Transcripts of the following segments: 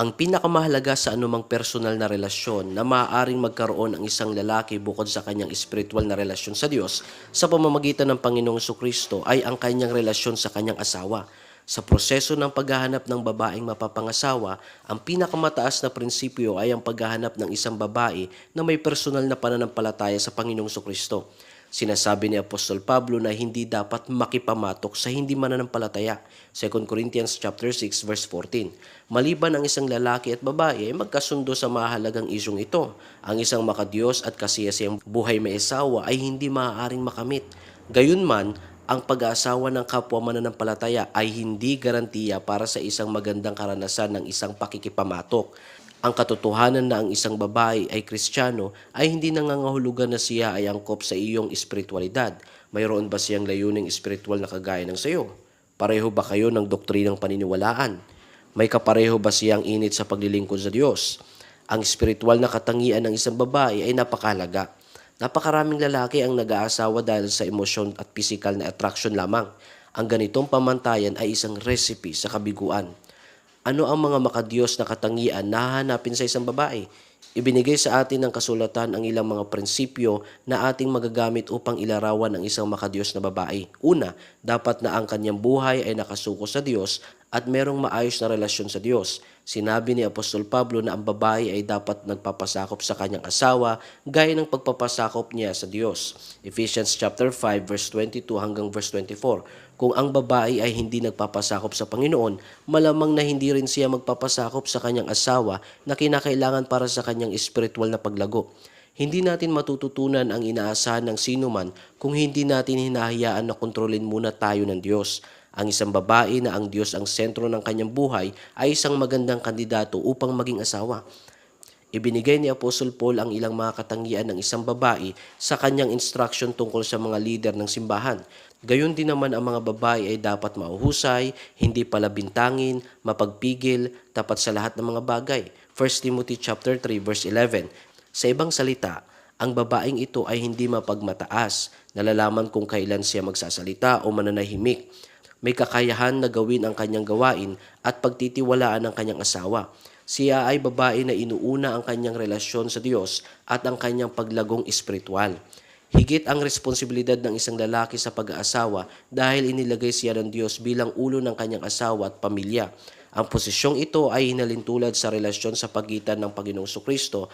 Ang pinakamahalaga sa anumang personal na relasyon na maaaring magkaroon ang isang lalaki bukod sa kanyang espiritual na relasyon sa Diyos sa pamamagitan ng Panginoong Kristo ay ang kanyang relasyon sa kanyang asawa. Sa proseso ng paghahanap ng babaeng mapapangasawa, ang pinakamataas na prinsipyo ay ang paghahanap ng isang babae na may personal na pananampalataya sa Panginoong Kristo. Sinasabi ni Apostol Pablo na hindi dapat makipamatok sa hindi mananampalataya. 2 Corinthians chapter 6 verse 14. Maliban ang isang lalaki at babae ay magkasundo sa mahalagang isyong ito. Ang isang makadiyos at kasiyasiyang buhay may asawa ay hindi maaaring makamit. Gayunman, ang pag-aasawa ng kapwa mananampalataya ay hindi garantiya para sa isang magandang karanasan ng isang pakikipamatok. Ang katotohanan na ang isang babae ay kristyano ay hindi nangangahulugan na siya ay angkop sa iyong espiritualidad. Mayroon ba siyang layuning espiritual na kagaya ng sayo? Pareho ba kayo ng doktrinang paniniwalaan? May kapareho ba siyang init sa paglilingkod sa Diyos? Ang espiritual na katangian ng isang babae ay napakalaga. Napakaraming lalaki ang nag-aasawa dahil sa emosyon at physical na attraction lamang. Ang ganitong pamantayan ay isang recipe sa kabiguan. Ano ang mga makadiyos na katangian na hahanapin sa isang babae? Ibinigay sa atin ng kasulatan ang ilang mga prinsipyo na ating magagamit upang ilarawan ang isang makadiyos na babae. Una, dapat na ang kanyang buhay ay nakasuko sa Diyos at merong maayos na relasyon sa Diyos. Sinabi ni Apostol Pablo na ang babae ay dapat nagpapasakop sa kanyang asawa gaya ng pagpapasakop niya sa Diyos. Ephesians chapter 5 verse 22 hanggang verse 24. Kung ang babae ay hindi nagpapasakop sa Panginoon, malamang na hindi rin siya magpapasakop sa kanyang asawa na kinakailangan para sa kanyang espiritual na paglago. Hindi natin matututunan ang inaasahan ng sino man kung hindi natin hinahayaan na kontrolin muna tayo ng Diyos. Ang isang babae na ang Diyos ang sentro ng kanyang buhay ay isang magandang kandidato upang maging asawa. Ibinigay ni Apostol Paul ang ilang mga katangian ng isang babae sa kanyang instruction tungkol sa mga leader ng simbahan. Gayon din naman ang mga babae ay dapat mauhusay, hindi palabintangin, mapagpigil, tapat sa lahat ng mga bagay. 1 Timothy chapter 3 verse 11. Sa ibang salita, ang babaeng ito ay hindi mapagmataas, nalalaman kung kailan siya magsasalita o mananahimik. May kakayahan na gawin ang kanyang gawain at pagtitiwalaan ng kanyang asawa. Siya ay babae na inuuna ang kanyang relasyon sa Diyos at ang kanyang paglagong espiritual. Higit ang responsibilidad ng isang lalaki sa pag-aasawa dahil inilagay siya ng Diyos bilang ulo ng kanyang asawa at pamilya. Ang posisyong ito ay hinalintulad sa relasyon sa pagitan ng Panginoong Kristo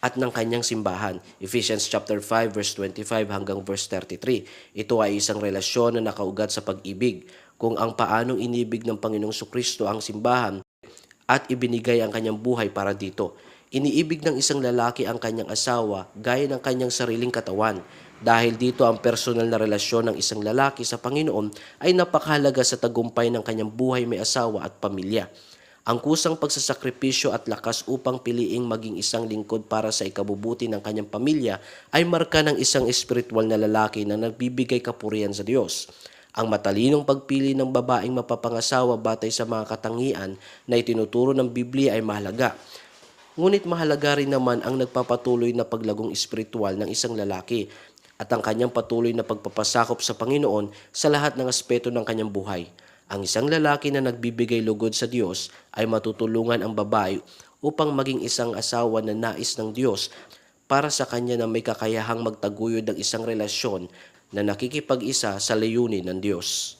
at ng kanyang simbahan. Ephesians chapter 5 verse 25 hanggang verse 33. Ito ay isang relasyon na nakaugat sa pag-ibig. Kung ang paanong inibig ng Panginoong Kristo ang simbahan at ibinigay ang kanyang buhay para dito. Iniibig ng isang lalaki ang kanyang asawa gaya ng kanyang sariling katawan. Dahil dito ang personal na relasyon ng isang lalaki sa Panginoon ay napakahalaga sa tagumpay ng kanyang buhay may asawa at pamilya. Ang kusang pagsasakripisyo at lakas upang piliing maging isang lingkod para sa ikabubuti ng kanyang pamilya ay marka ng isang espiritual na lalaki na nagbibigay kapurihan sa Diyos. Ang matalinong pagpili ng babaeng mapapangasawa batay sa mga katangian na itinuturo ng Biblia ay mahalaga. Ngunit mahalaga rin naman ang nagpapatuloy na paglagong espiritual ng isang lalaki at ang kanyang patuloy na pagpapasakop sa Panginoon sa lahat ng aspeto ng kanyang buhay. Ang isang lalaki na nagbibigay lugod sa Diyos ay matutulungan ang babae upang maging isang asawa na nais ng Diyos para sa kanya na may kakayahang magtaguyod ng isang relasyon na nakikipag-isa sa layunin ng Diyos.